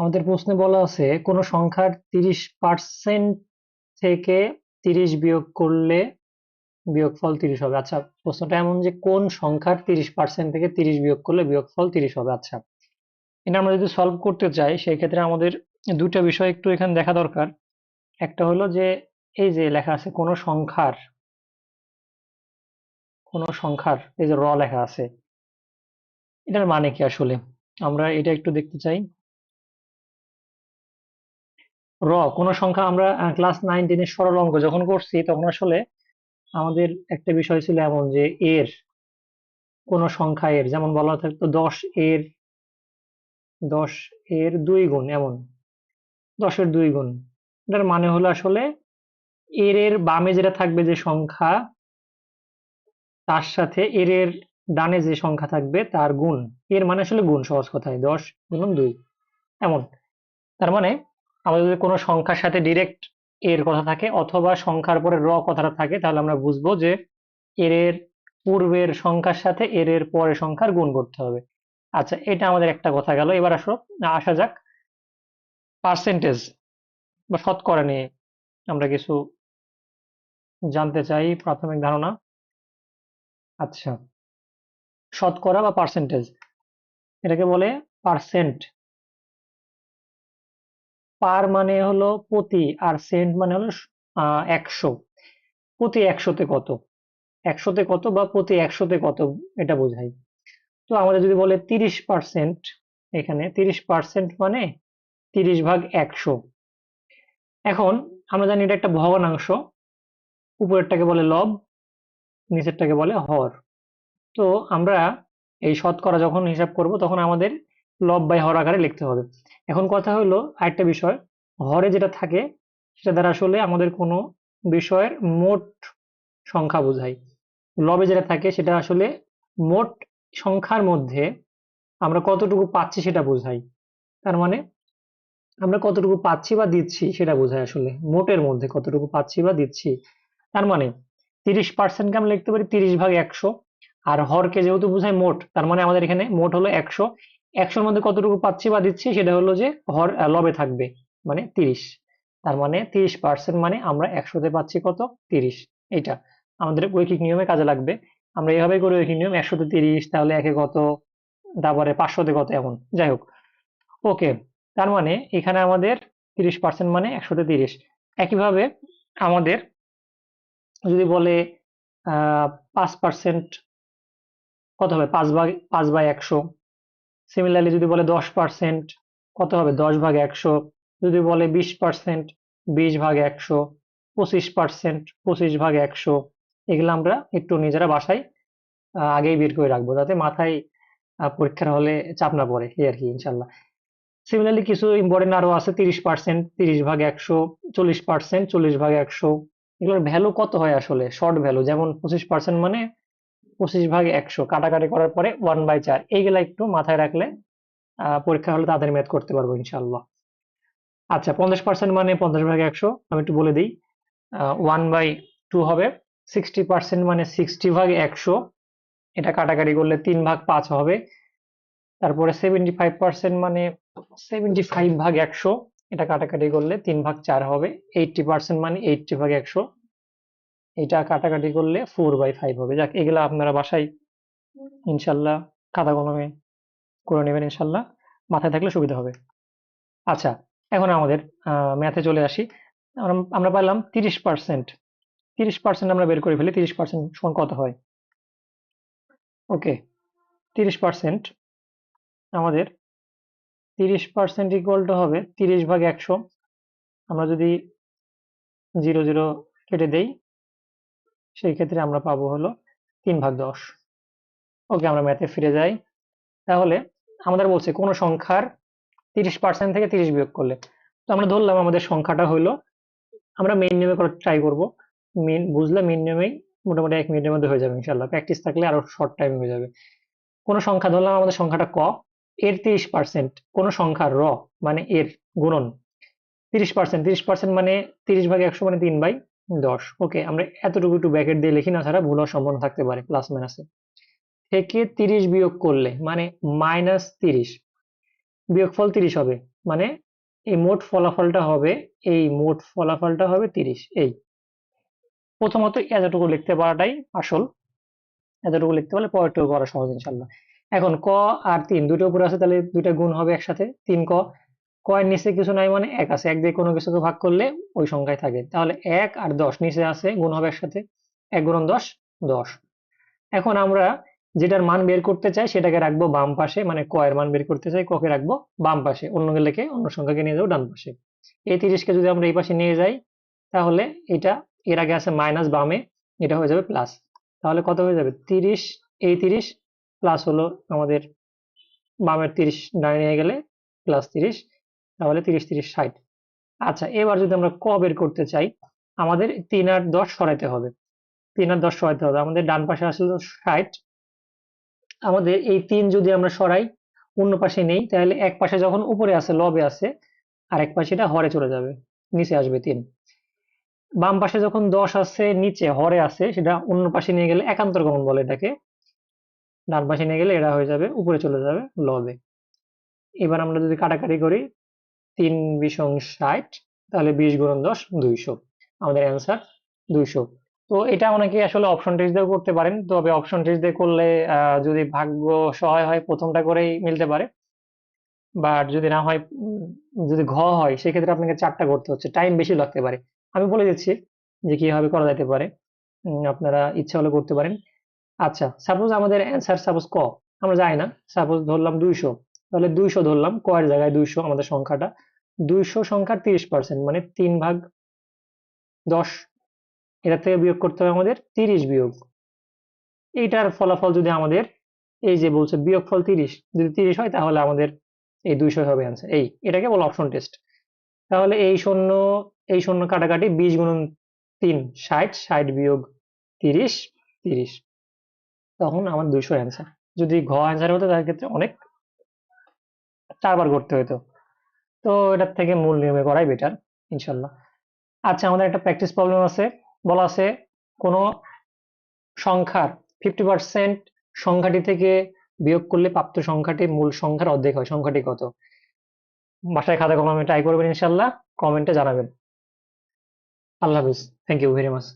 আমাদের প্রশ্নে বলা আছে, কোন সংখ্যার তিরিশ পার্সেন্ট থেকে তিরিশ বিয়োগ করলে বিয়োগফল তিরিশ হবে। আচ্ছা প্রশ্নটা এমন যে কোন সংখ্যার তিরিশ পার্সেন্ট থেকে তিরিশ বিয়োগ করলে বিয়োগফল তিরিশ হবে। আচ্ছা এটা আমরা যদি সলভ করতে চাই সেই ক্ষেত্রে আমাদের দুটা বিষয় একটু এখানে দেখা দরকার। একটা হলো যে, এই যে লেখা আছে, কোন সংখ্যার কোন সংখ্যার, এই যে র লেখা আছে, এটার মানে কি আসলে? আমরা এটা একটু দেখতে চাই। র, কোন সংখ্যা আমরা ক্লাস নাইন টেনের সরল অঙ্ক যখন করছি, তখন আসলে আমাদের একটা বিষয় ছিল এমন যে এর কোন সংখ্যা এর, যেমন বলা থাকতো দশ এর দশ এর দুই গুণ, এমন। দশের দুই গুণ। এটার মানে হলো আসলে এর এর বামে যেটা থাকবে যে সংখ্যা, তার সাথে এর এর ডানে যে সংখ্যা থাকবে তার গুণ। এর মানে আসলে গুণ সহজ কথায় দশ গুণ দুই, এমন। তার মানে আমাদের যদি কোনো সংখ্যার সাথে ডিরেক্ট এর কথা থাকে অথবা সংখ্যার পরে র কথাটা থাকে, তাহলে আমরা বুঝব যে এর এর পূর্বের সংখ্যার সাথে এর এর পরের সংখ্যার গুণ করতে হবে। আচ্ছা এটা আমাদের একটা কথা গেল। এবার আসো, আসা যাক। পার্সেন্টেজ বা শতকরা নিয়ে আমরা কিছু জানতে চাই, প্রাথমিক ধারণা। আচ্ছা শতকরা বা পার্সেন্টেজ এটাকে বলে পার্সেন্ট পার মানে হলো প্রতি আর সেন্ট মানে হলো একশো। প্রতি একশোতে কত? একশোতে কত বা প্রতি একশোতে কত? এটা বোঝাই। তো আমাদের যদি বলে তিরিশ পার্সেন্ট, এখানে তিরিশ পার্সেন্ট মানে তিরিশ ভাগ একশো। এখন আমরা জানি এটা একটা ভগ্নাংশ। উপরেরটাকে বলে লব, নিচেরটাকে বলে হর। তো আমরা এই শতকরা যখন হিসাব করব, তখন আমাদের লব বাই হর আকারে লিখতে হবে। এখন কথা হলো আরেকটা বিষয়। হরে যেটা থাকে, সেটা দ্বারা আসলে আমাদের কোনো বিষয়ের মোট সংখ্যা বোঝায়। লবে যেটা থাকে, সেটা আসলে মোট সংখ্যার মধ্যে আমরা কতটুকু পাচ্ছি সেটা বোঝাই তার মানে আমরা কতটুকু পাচ্ছি বা দিচ্ছি সেটা বোঝায় আসলে। মোটের মধ্যে কতটুকু পাচ্ছি বা দিচ্ছি। তার মানে তিরিশ পার্সেন্টকে আমরা লিখতে পারি তিরিশ ভাগ একশো। আর হরকে যেহেতু বোঝায় মোট, তার মানে আমাদের এখানে মোট হলো একশো। একশোর মধ্যে কতটুকু পাচ্ছি বা দিচ্ছি সেটা হলো যে হর লবে থাকবে মানে তিরিশ। তার মানে তিরিশ পার্সেন্ট মানে আমরা একশোতে পাচ্ছি কত? তিরিশ। এটা আমাদের ঐকিক নিয়মে কাজে লাগবে। আমরা এইভাবে করি ঐকিক নিয়ম, একশোতে তিরিশ, তাহলে একে কত? তারপরে পাঁচশোতে কত? এমন। যাই হোক। ওকে, তার মানে এখানে আমাদের তিরিশ পার্সেন্ট মানে একশোতে তিরিশ। একইভাবে আমাদের যদি বলে পাঁচ পার্সেন্ট কত হবে? পাঁচ বাই পাঁচ বাই একশো। সিমিলারলি যদি বলে দশ পার্সেন্ট কত হবে? দশ ভাগ একশো। যদি বলে বিশ পার্সেন্ট বিশ ভাগ একশো। পঁচিশ পার্সেন্ট পঁচিশ ভাগ একশো। এগুলো আমরা একটু নিজেরা বাসায় আগেই বের করে রাখব, যাতে মাথায় পরীক্ষার হলে চাপ না পড়ে, এই আর কি, ইনশাল্লাহ। সিমিলারলি কিছু ইম্পর্টেন্ট আরও আছে, তিরিশ পার্সেন্ট তিরিশ ভাগ একশো, চল্লিশ পার্সেন্ট চল্লিশ ভাগ একশো। এগুলোর ভ্যালু কত হয় আসলে? শর্ট ভ্যালু যেমন পঁচিশ পার্সেন্ট মানে পঁচিশ ভাগ একশো, কাটাকাটি করার পরে ওয়ান বাই চার। এইগুলা একটু মাথায় রাখলে পরীক্ষা হলে তাদের ম্যাথ করতে পারব ইনশাল্লাহ আচ্ছা পঞ্চাশ পার্সেন্ট মানে পঞ্চাশ ভাগ একশো, আমি একটু বলে দিই। ওয়ান বাই টু হবে সিক্সটি পার্সেন্ট মানে সিক্সটি ভাগ একশো। এটা কাটাকাটি করলে তিন ভাগ পাঁচ হবে। তারপরে সেভেন্টি ফাইভ পার্সেন্ট মানে সেভেন্টি ফাইভ ভাগ একশো, এটা কাটাকাটি করলে তিন ভাগ চার হবে। এইটটি পার্সেন্ট মানে এইটটি ভাগ একশো। এটা কাটাকাটি করলে ফোর বাই ফাইভ হবে। যাক, এগুলা আপনারা বাসায় ইনশাল্লাহ খাতা কলমে করে নেবেন ইনশাল্লাহ। মাথায় থাকলে সুবিধা হবে। আচ্ছা এখন আমাদের ম্যাথে চলে আসি। আমরা পাইলাম তিরিশ পার্সেন্ট তিরিশ পার্সেন্ট আমরা বের করে ফেলি, তিরিশ পার্সেন্ট সমান কত হয়? ওকে তিরিশ পার্সেন্ট আমাদের তিরিশ পার্সেন্ট ইকুয়াল টু হবে তিরিশ ভাগ একশো। আমরা যদি জিরো জিরো কেটে দেই সেই ক্ষেত্রে আমরা পাবো হলো তিন ভাগ দশ। ওকে, আমরা ম্যাথে ফিরে যাই। তাহলে আমাদের বলছে কোনো সংখ্যার তিরিশ পার্সেন্ট থেকে তিরিশ বিয়োগ করলে। তো আমরা ধরলাম আমাদের সংখ্যাটা হলো, আমরা মেন নিয়মে করার ট্রাই করব। মেন বুঝলে মেইন নিয়মেই মোটামুটি এক মিনিটের মধ্যে হয়ে যাবে ইনশাল্লাহ প্র্যাকটিস থাকলে আরও শর্ট টাইম হয়ে যাবে। কোনো সংখ্যা ধরলাম আমাদের সংখ্যাটা ক, এর তিরিশ পার্সেন্ট কোনো সংখ্যার র মানে এর গুণন। তিরিশ পার্সেন্ট তিরিশ পার্সেন্ট মানে তিরিশ ভাগে একশো মানে তিন বাই দশ। ওকে, আমরা এতটুকু একটু ব্যাকেট দিয়ে লিখি না ছাড়া ভুল হওয়ার সম্ভাবনা থাকতে পারে প্লাস মাইনাসে থেকে তিরিশ বিয়োগ করলে মানে মাইনাস তিরিশ, বিয়োগফল তিরিশ হবে মানে এই মোট ফলাফলটা হবে, এই মোট ফলাফলটা হবে তিরিশ, এই। প্রথমত এতটুকু লিখতে পারাটাই আসল, এতটুকু লিখতে পারলে পরেরটুকু করা সহজ ইনশাল্লাহ। এখন ক আর তিন, দুটো উপরে আছে, তাহলে দুইটা গুণ হবে একসাথে, তিন ক কয়ের নিচে কিছু নাই মানে এক আছে, এক দিয়ে কোনো কিছুকে ভাগ করলে ওই সংখ্যায় থাকে। তাহলে এক আর দশ নিচে আছে, গুণ হবে একসাথে। এক গুণন দশ দশ। এখন আমরা যেটার মান বের করতে চাই সেটাকে রাখব বাম পাশে মানে ক এর মান বের করতে চাই ককে রাখব বাম পাশে, অন্য লেখে অন্য সংখ্যাকে নিয়ে যাব ডান পাশে। এই তিরিশকে যদি আমরা এই পাশে নিয়ে যাই, তাহলে এটা, এর আগে আছে মাইনাস বামে, এটা হয়ে যাবে প্লাস। তাহলে কত হয়ে যাবে? তিরিশ, এই তিরিশ, প্লাস হলো আমাদের বামের তিরিশ ডানে নিয়ে গেলে প্লাস তিরিশ। তাহলে তিরিশ তিরিশ, ষাট। আচ্ছা এবার যদি আমরা ক বের করতে চাই, আমাদের তিন আর দশ সরাইতে হবে। তিন আর দশ সরাইতে হবে। আমাদের ডান পাশে আসলে ষাট। আমাদের এই তিন যদি আমরা সরাই, অন্য পাশে নেই, তাহলে এক পাশে যখন উপরে আছে, লবে আছে আর এক পাশে এটা হরে চলে যাবে। নিচে আসবে তিন। বাম পাশে যখন দশ আছে, নিচে হরে আছে, সেটা অন্য পাশে নিয়ে গেলে একান্তর গমন বলে এটাকে। ডান পাশে নিয়ে গেলে এটা হয়ে যাবে, উপরে চলে যাবে, লবে। এবার আমরা যদি কাটাকাটি করি তিন বিশং ষাট, তাহলে বিশ গুণন দশ, দুইশো। আমাদের অ্যান্সার দুইশো। তো এটা অনেকে আসলে অপশন টেস্ট দিয়েও করতে পারেন। তবে অপশন টেস্ট দিয়ে করলে যদি ভাগ্য সহায় হয়, প্রথমটা করেই মিলতে পারে। বাট যদি না হয় যদি ঘ হয়, সেক্ষেত্রে আপনাকে চারটা করতে হচ্ছে। টাইম বেশি লাগতে পারে। আমি বলে দিচ্ছি যে কীভাবে করা যেতে পারে। আপনারা ইচ্ছা হলে করতে পারেন। আচ্ছা সাপোজ আমাদের অ্যান্সার সাপোজ ক। আমরা জানি না। সাপোজ ধরলাম দুইশো। তাহলে দুইশো ধরলাম, ক এর জায়গায় দুইশো, আমাদের সংখ্যাটা। দুইশো সংখ্যার তিরিশ পার্সেন্ট মানে তিন ভাগ দশ, এটা থেকে বিয়োগ করতে হবে আমাদের তিরিশ বিয়োগ। এইটার ফলাফল যদি আমাদের এই যে বলছে বিয়োগফল তিরিশ, যদি তিরিশ হয় তাহলে আমাদের এই দুইশো হবে অ্যান্সার এই, এটাকে বলে অপশন টেস্ট তাহলে এই শূন্য এই শূন্য কাটাকাটি বিশ গুণন তিন, ষাট ষাট বিয়োগ তিরিশ তিরিশ। তখন আমার দুইশো অ্যান্সার যদি ঘ অ্যান্সার হতো তার ক্ষেত্রে অনেক চারবার করতে হতো তো এটার থেকে মূল নিয়মে করাই বেটার ইনশাল্লাহ। আচ্ছা আমাদের একটা প্র্যাকটিস প্রবলেম আছে। বলা আছে, কোনো সংখ্যার ফিফটি পার্সেন্ট সংখ্যাটি থেকে বিয়োগ করলে প্রাপ্ত সংখ্যাটি মূল সংখ্যার অর্ধেক হয়। সংখ্যাটি কত? বাসায় খাতা কলমে ট্রাই করবেন ইনশাল্লাহ কমেন্টে জানাবেন। আল্লাহ হাফিজ। Thank you very much